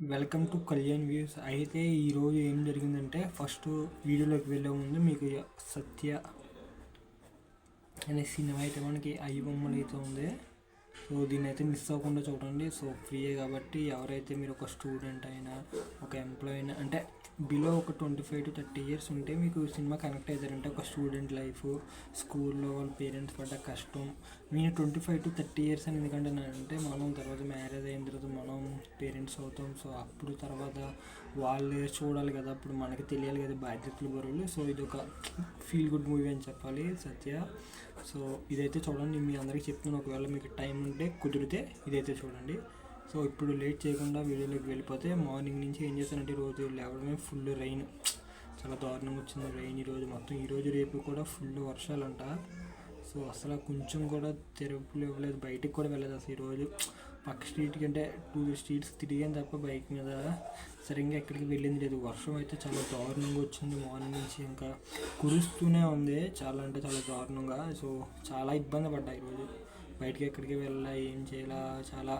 Welcome to Kalyan views. అయితే ఈరోజు ఏం జరిగిందంటే ఫస్ట్ వీడియోలోకి వెళ్ళే ముందు మీకు సత్య అనే సినిమా అయితే మనకి ఐ బొమ్మలు అయితే ఉంది. సో దీన్ని అయితే మిస్ అవ్వకుండా చూడండి. సో ఫ్రీయే కాబట్టి ఎవరైతే మీరు ఒక స్టూడెంట్ అయినా ఒక ఎంప్లాయ్ అయినా అంటే బిలో ఒక twenty five to thirty years ఉంటే మీకు సినిమా కనెక్ట్ అవుతారంటే ఒక స్టూడెంట్ లైఫ్ స్కూల్లో వాళ్ళ పేరెంట్స్ పడ్డ కష్టం. నేను twenty five to thirty years అని ఎందుకంటే అంటే మనం తర్వాత మ్యారేజ్ అయిన తర్వాత మనం పేరెంట్స్ అవుతాం. సో అప్పుడు తర్వాత వాళ్ళే చూడాలి కదా. అప్పుడు మనకి తెలియాలి కదా బాధ్యతలు బరువులు. సో ఇది ఒక ఫీల్ గుడ్ మూవీ అని చెప్పాలి సత్య. సో ఇదైతే చూడండి. మీ అందరికీ చెప్తున్నాను. ఒకవేళ మీకు టైం ఉంటే కుదిరితే ఇదైతే చూడండి. సో ఇప్పుడు లేట్ చేయకుండా వీడియోలోకి వెళ్ళిపోతే మార్నింగ్ నుంచి ఏం చేస్తానంటే రోజు లేవడమే ఫుల్ రైన్ చాలా దారుణంగా వచ్చింది రైన్ ఈరోజు. మొత్తం ఈరోజు రేపు కూడా ఫుల్ వర్షాలంట. సో అసలు కొంచెం కూడా తెరుపులు ఇవ్వలేదు. బయటకు కూడా వెళ్ళలేదు అసలు ఈరోజు. పక్క స్ట్రీట్కి అంటే టూ స్ట్రీట్స్ తిరిగాను తప్ప బైక్ మీద సరిగ్గా ఎక్కడికి వెళ్ళింది లేదు. వర్షం అయితే చాలా దారుణంగా వచ్చింది మార్నింగ్ నుంచి ఇంకా. కురుస్తూనే ఉంది. చాలా అంటే చాలా దారుణంగా. సో చాలా ఇబ్బంది పడ్డా ఈరోజు. బయటకి ఎక్కడికి వెళ్ళా ఏం చేయాలా చాలా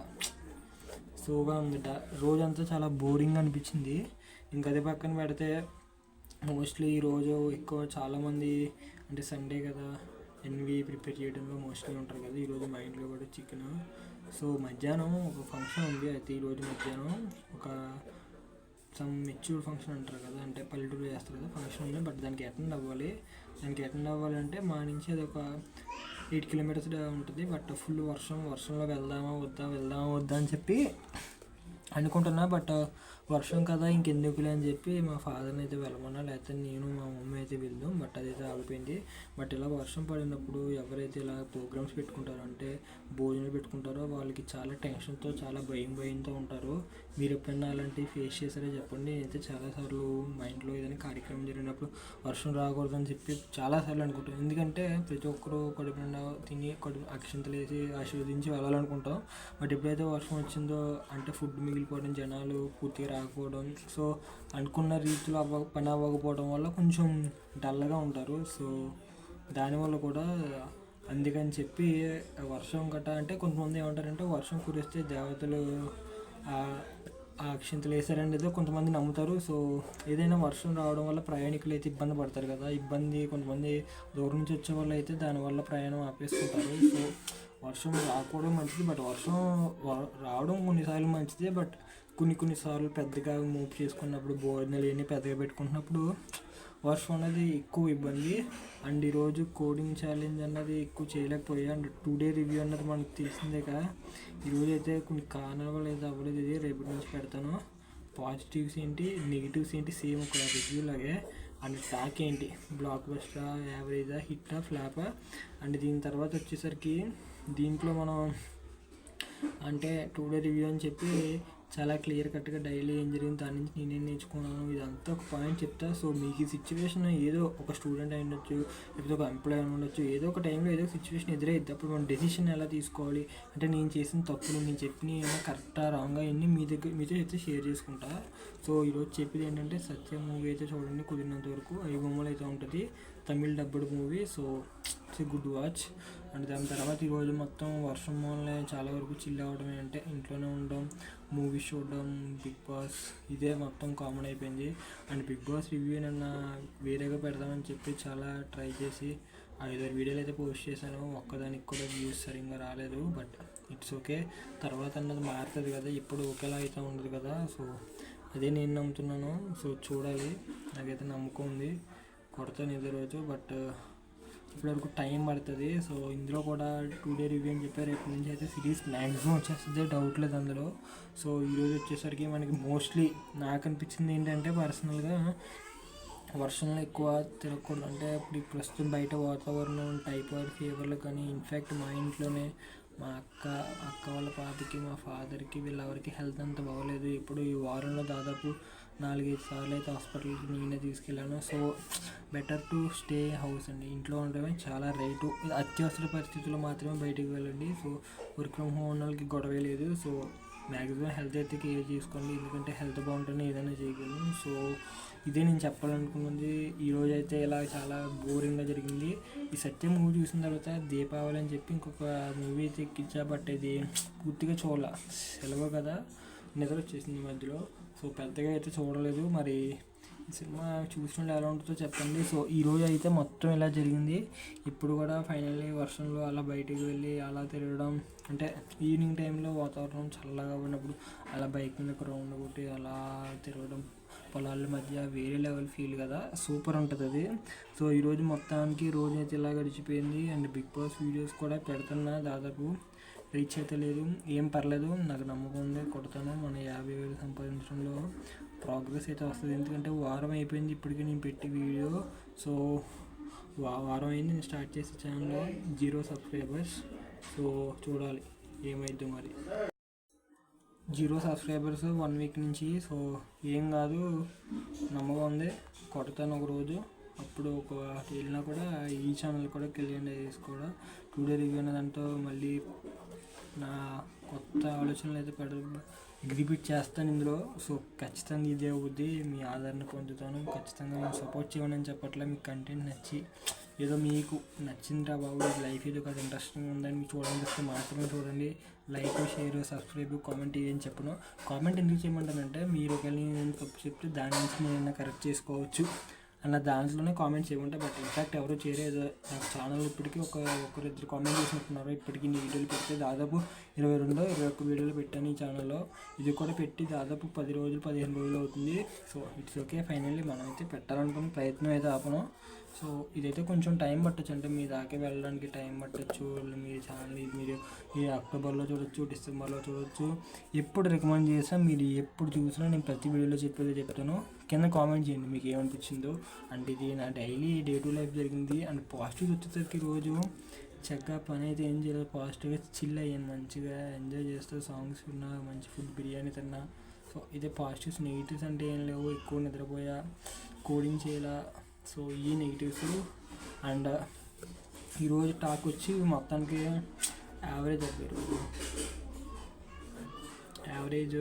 సోగా ఉంది రోజంతా చాలా బోరింగ్ అనిపించింది. ఇంకా అదే పక్కన పెడితే మోస్ట్లీ ఈరోజు ఎక్కువ చాలామంది అంటే సండే కదా ఎన్వి ప్రిపేర్ చేయడంలో మోస్ట్లీ ఉంటారు కదా. ఈరోజు మా ఇంట్లో కూడా చికెన్. సో మధ్యాహ్నం ఒక ఫంక్షన్ ఉంది. అయితే ఈరోజు మధ్యాహ్నం ఒక సమ్ మెచ్యూర్ ఫంక్షన్ అంటారు కదా. అంటే పల్లెటూరు చేస్తారు కదా ఫంక్షన్ ఉంది. బట్ దానికి అటెండ్ అవ్వాలి. దానికి అటెండ్ అవ్వాలంటే మా నుంచి అది ఒక ఎయిట్ కిలోమీటర్స్ ఉంటుంది. బట్ ఫుల్ వర్షం వర్షంలో వెళ్దామా వద్దా వెళ్దామా వద్దా అని చెప్పి అనుకుంటున్నా. బట్ వర్షం కదా ఇంకెందుకులే అని చెప్పి మా ఫాదర్ని అయితే వెళ్ళమన్నా లేకపోతే నేను మా మమ్మీ అయితే వెళ్దాం. బట్ అదైతే ఆగిపోయింది. బట్ ఇలా వర్షం పడినప్పుడు ఎవరైతే ఇలా ప్రోగ్రామ్స్ పెట్టుకుంటారో అంటే భోజనాలు పెట్టుకుంటారో వాళ్ళకి చాలా టెన్షన్తో చాలా భయం భయంతో ఉంటారు. మీరు ఎప్పుడైనా అలాంటివి ఫేస్ చేశారో చెప్పండి. నేనైతే చాలాసార్లు మా ఇంట్లో ఏదైనా కార్యక్రమం జరిగినప్పుడు వర్షం రాకూడదని చెప్పి చాలాసార్లు అనుకుంటాం. ఎందుకంటే ప్రతి ఒక్కరు కడుపు నిండా తిని కడుపు అక్షంతలు వేసి ఆశీర్వదించి వెళ్ళాలనుకుంటాం. బట్ ఎప్పుడైతే వర్షం వచ్చిందో అంటే ఫుడ్ మిగిలిపోవడం జనాలు పూర్తిగా రాకపోవడం సో అనుకున్న రీతిలో అవ్వ పని అవ్వకపోవడం వల్ల కొంచెం డల్గా ఉంటారు. సో దానివల్ల కూడా అందుకని చెప్పి వర్షం గట్ట అంటే కొంతమంది ఏమంటారంటే వర్షం కురిస్తే దేవతలు ఆక్షింతలు అక్షింతలు వేసారని ఏదో కొంతమంది నమ్ముతారు. సో ఏదైనా వర్షం రావడం వల్ల ప్రయాణికులు అయితే ఇబ్బంది పడతారు కదా. ఇబ్బంది కొంతమంది దూరం నుంచి వచ్చే వాళ్ళు అయితే దానివల్ల ప్రయాణం ఆపేసుకుంటారు. సో వర్షం రాకపోవడం మంచిది బట్ వర్షం రావడం కొన్నిసార్లు మంచిదే బట్ కొన్ని కొన్నిసార్లు పెద్దగా మూవ్ చేసుకున్నప్పుడు భోజనాలు ఇవన్నీ పెద్దగా పెట్టుకుంటున్నప్పుడు వర్షం అనేది ఎక్కువ ఇబ్బంది. అండ్ ఈరోజు కోడింగ్ ఛాలెంజ్ అన్నది ఎక్కువ చేయలేకపోయా అండ్ టూ డే రివ్యూ అన్నది మనకు తెలిసిందే కదా. ఈరోజు అయితే కొన్ని కారణాలు అయితే అవ్వలేదు ఇది. రేపటి నుంచి పెడతాను. పాజిటివ్స్ ఏంటి? నెగిటివ్స్ ఏంటి? సేమ్ ఒక రివ్యూ లాగే. అండ్ టాక్ ఏంటి? బ్లాక్ బస్టా యావరేజా హిట్టా ఫ్లాపా అండ్ దీని తర్వాత వచ్చేసరికి దీంట్లో మనం అంటే టూ డే రివ్యూ అని చెప్పి చాలా క్లియర్ కట్గా డైలీ ఏం జరిగింది దాని నుంచి నేనేం నేర్చుకున్నాను ఇదంతా ఒక పాయింట్ చెప్తా. సో మీకు ఈ సిచ్యువేషన్ ఏదో ఒక స్టూడెంట్ అయి ఉండొచ్చు లేకపోతే ఒక ఎంప్లాయ్ అయి ఉండొచ్చు ఏదో ఒక టైంలో ఏదో సిచ్యువేషన్ ఎదురైద్ది. అప్పుడు మనం డెసిషన్ ఎలా తీసుకోవాలి? అంటే నేను చేసిన తప్పులు నేను చెప్పిన ఏమైనా కరెక్టా రాంగా అన్నీ మీ దగ్గర మీతో అయితే షేర్ చేసుకుంటా. సో ఈరోజు చెప్పేది ఏంటంటే సత్య మూవీ అయితే చూడండి కుదిరినంత వరకు ఐ బొమ్మలు అయితే ఉంటుంది Tamil dubbed movie so it's good watch. And దాని తర్వాత ఈరోజు మొత్తం వర్షం వల్ల చాలా వరకు చిల్ అవ్వడం అంటే ఇంట్లోనే ఉండడం మూవీ చూడడం బిగ్ బాస్ ఇదే మొత్తం కామన్ అయిపోయింది. అండ్ బిగ్ బాస్ రివ్యూ నిన్న వేరేగా పెడదామని చెప్పి చాలా ట్రై చేసి ఐదారు వీడియోలు అయితే పోస్ట్ చేశాను. ఒక్కదానికి కూడా వ్యూస్ సరిగ్గా రాలేదు బట్ ఇట్స్ ఓకే తర్వాత అన్నది మారుతుంది కదా ఇప్పుడు ఒకేలా అయితే ఉండదు కదా. సో అదే నేను నమ్ముతున్నాను. సో చూడాలి. నాకైతే నమ్మకం ఉంది. కొడతాను ఇదే రోజు బట్ ఇప్పటివరకు టైం పడుతుంది. సో ఇందులో కూడా టూ డే రివ్యూ అని చెప్పారు రేపు నుంచి అయితే సిరీస్ మ్యాక్సిమం వచ్చేస్తుంది. డౌట్ లేదు అందులో. సో ఈరోజు వచ్చేసరికి మనకి మోస్ట్లీ నాకు అనిపించింది ఏంటంటే పర్సనల్గా వర్షంలో ఎక్కువ తిరగకూడదు. అంటే ఇప్పుడు ప్రస్తుతం బయట వాతావరణం టైఫాయిడ్ ఫీవర్లు కానీ ఇన్ఫ్యాక్ట్ మా ఇంట్లోనే మా అక్క అక్క వాళ్ళ పాపకి మా ఫాదర్కి వీళ్ళెవరికి హెల్త్ అంత బాగోలేదు. ఇప్పుడు ఈ వారంలో దాదాపు నాలుగైదు సార్లు అయితే హాస్పిటల్కి నేనే తీసుకెళ్ళాను. So better to stay house అండి. ఇంట్లో ఉండడమే చాలా రైటు. అత్యవసర పరిస్థితుల్లో మాత్రమే బయటికి వెళ్ళండి. సో వర్క్ ఫ్రమ్ హోమ్ ఉన్న వాళ్ళకి గొడవే లేదు. సో మ్యాక్సిమం హెల్త్ అయితే కేర్ చేసుకోండి. ఎందుకంటే హెల్త్ బాగుంటేనే ఏదైనా చేయగలను సో ఇదే నేను చెప్పాలనుకున్నది. ఈరోజు అయితే ఇలా చాలా బోరింగ్గా జరిగింది. ఈ సత్యం మూవీ చూసిన తర్వాత దీపావళి అని చెప్పి ఇంకొక మూవీ అయితే ఎక్కించా బట్ ఇది పూర్తిగా చూడాల. సెలవు కదా. నిద్ర వచ్చేసింది ఈ మధ్యలో. సో పెద్దగా అయితే చూడలేదు. మరి సినిమా చూసిన ఎలా ఉంటుందో చెప్పండి. సో ఈ రోజు అయితే మొత్తం ఇలా జరిగింది. ఇప్పుడు కూడా ఫైనల్లీ వర్షంలో అలా బయటికి వెళ్ళి అలా తిరగడం అంటే ఈవినింగ్ టైంలో వాతావరణం చల్లగా ఉన్నప్పుడు అలా బైక్ మీద రౌండ్ కొట్టి అలా తిరగడం పొలాల మధ్య వేరే లెవెల్ ఫీల్ కదా. సూపర్ ఉంటుంది అది. సో ఈరోజు మొత్తానికి రోజు అయితే ఇలా గడిచిపోయింది. అండ్ బిగ్ బాస్ వీడియోస్ కూడా పెడుతున్నా దాదాపు. రీచ్ అయితే లేదు. ఏం పర్లేదు. నాకు నమ్మకం ఉంది. కొడతాను. మన యాభై వేలు సంపాదించడంలో ప్రోగ్రెస్ అయితే వస్తుంది. ఎందుకంటే వారం అయిపోయింది ఇప్పటికీ నేను పెట్టి వీడియో. సో వా- వారం అయింది నేను స్టార్ట్ చేసే ఛానల్లో జీరో సబ్స్క్రైబర్స్. సో చూడాలి ఏమైద్దో మరి. జీరో సబ్స్క్రైబర్స్ వన్ వీక్ నుంచి. సో ఏం కాదు నమ్మకం ఉంది. కొడతాను ఒక రోజు. అప్పుడు ఒక వెళ్ళినా కూడా ఈ ఛానల్ కూడా కెలియండి కూడా టుడే రివ్యూ అనే దాంతో మళ్ళీ నా కొత్త ఆలోచనలు అయితే పెడ ఎగ్జిబిట్ చేస్తాను ఇందులో. సో ఖచ్చితంగా ఇదే అవుద్ది. మీ ఆదరణ పొందుతాను. ఖచ్చితంగా నేను సపోర్ట్ చేయమని అని చెప్పట్లే. మీకు కంటెంట్ నచ్చి ఏదో మీకు నచ్చిందిరా బాబు. లైఫ్ ఏదో కదా ఇంట్రెస్టింగ్ ఉందని మీకు చూడాలనిపిస్తే మాత్రమే చూడండి. లైక్ షేర్ సబ్స్క్రైబ్ కామెంట్ ఏం చెప్పను. కామెంట్ ఎందుకు చేయమంటానంటే మీరు ఒకవేళ నేను తప్పు చెప్తే దాని నుంచి నేను కరెక్ట్ చేసుకోవచ్చు. అన్న దాంట్లోనే కామెంట్స్ చేయమంటే బట్ ఇన్ఫాక్ట్ ఎవరు చేయలేదు నాకు ఛానల్ ఇప్పటికీ ఒక ఒకరిద్దరు కామెంట్ చేసినట్టున్నారు. ఇప్పటికీ నీ వీడియోలు పెడితే దాదాపు ఇరవై రెండు ఇరవై ఒక్క వీడియోలు పెట్టాను ఈ ఛానల్లో ఇది కూడా పెట్టి దాదాపు పది రోజులు పదిహేను రోజులు అవుతుంది. సో ఇట్స్ ఓకే ఫైనల్లీ మనం అయితే పెట్టాలనుకున్న ప్రయత్నం అయితే ఆపను. సో ఇదైతే కొంచెం టైం పట్టచ్చు. అంటే మీ దాకా వెళ్ళడానికి టైం పట్టచ్చు. మీ ఛానల్ మీరు ఈ అక్టోబర్లో చూడొచ్చు డిసెంబర్లో చూడొచ్చు. ఎప్పుడు రికమెండ్ చేసినా మీరు ఎప్పుడు చూసినా నేను ప్రతి వీడియోలో చెప్పేది చెప్తాను. కింద కామెంట్ చేయండి మీకు ఏమనిపించిందో. అంటే ఇది నా డైలీ డే టు లైఫ్ జరిగింది. అండ్ పాజిటివ్ వచ్చేసరికి రోజు చక్కగా పని అయితే ఏం చేయలేదు. పాజిటివ్గా చిల్ అయ్యాను. మంచిగా ఎంజాయ్ చేస్తూ. సాంగ్స్ విన్నా మంచి ఫుడ్ బిర్యానీ తిన్నా. సో ఇదే పాజిటివ్స్ నెగిటివ్స్ అంటే ఏం లేవు. ఎక్కువ నిద్రపోయా కోడింగ్ చేయాల. సో ఈ నెగిటివ్స్ అండ్ ఈరోజు టాక్ వచ్చి మొత్తానికి యావరేజ్ అయిపోయారు యావరేజ్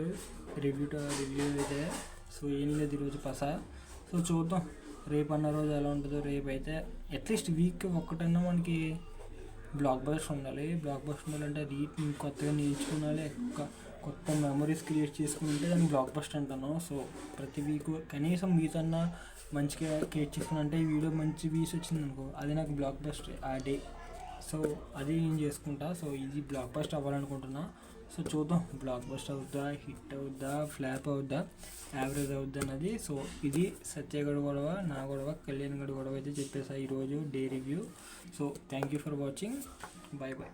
రివ్యూ రివ్యూ అయితే సో ఏం లేదు ఈరోజు పస. సో చూద్దాం. రేపు అన్న రోజు ఎలా ఉంటుందో రేపు అయితే అట్లీస్ట్ వీక్ ఒక్కటన్నా మనకి బ్లాక్ బస్టర్ ఉండాలి. బ్లాక్ బస్టర్ ఉండాలంటే రీట్ కొత్తగా నేర్చుకోవాలి ఒక కొత్త మెమరీస్ క్రియేట్ చేసుకుంటే దాన్ని బ్లాక్ బస్ట్ అంటాను సో ప్రతి వీక్ కనీసం మీతన్నా మంచిగా క్రియేట్ చేసుకుని అంటే ఈ వీడియో మంచి వ్యూస్ వచ్చింది అనుకో అది నాకు బ్లాక్ బస్ట్ ఆ డే సో అది నేను చేసుకుంటా. సో ఇది బ్లాక్ బస్ట్ అవ్వాలనుకుంటున్నా. సో చూద్దాం. బ్లాక్ బస్ట్ అవుద్దా హిట్ అవుద్దా ఫ్లాప్ అవుద్దా యావరేజ్ అవుద్దా అన్నది. సో ఇది సత్యగడ గొడవ నా గొడవ కళ్యాణ్ గడ గొడవ అయితే చెప్పేసా ఈరోజు day review so thank you for watching bye bye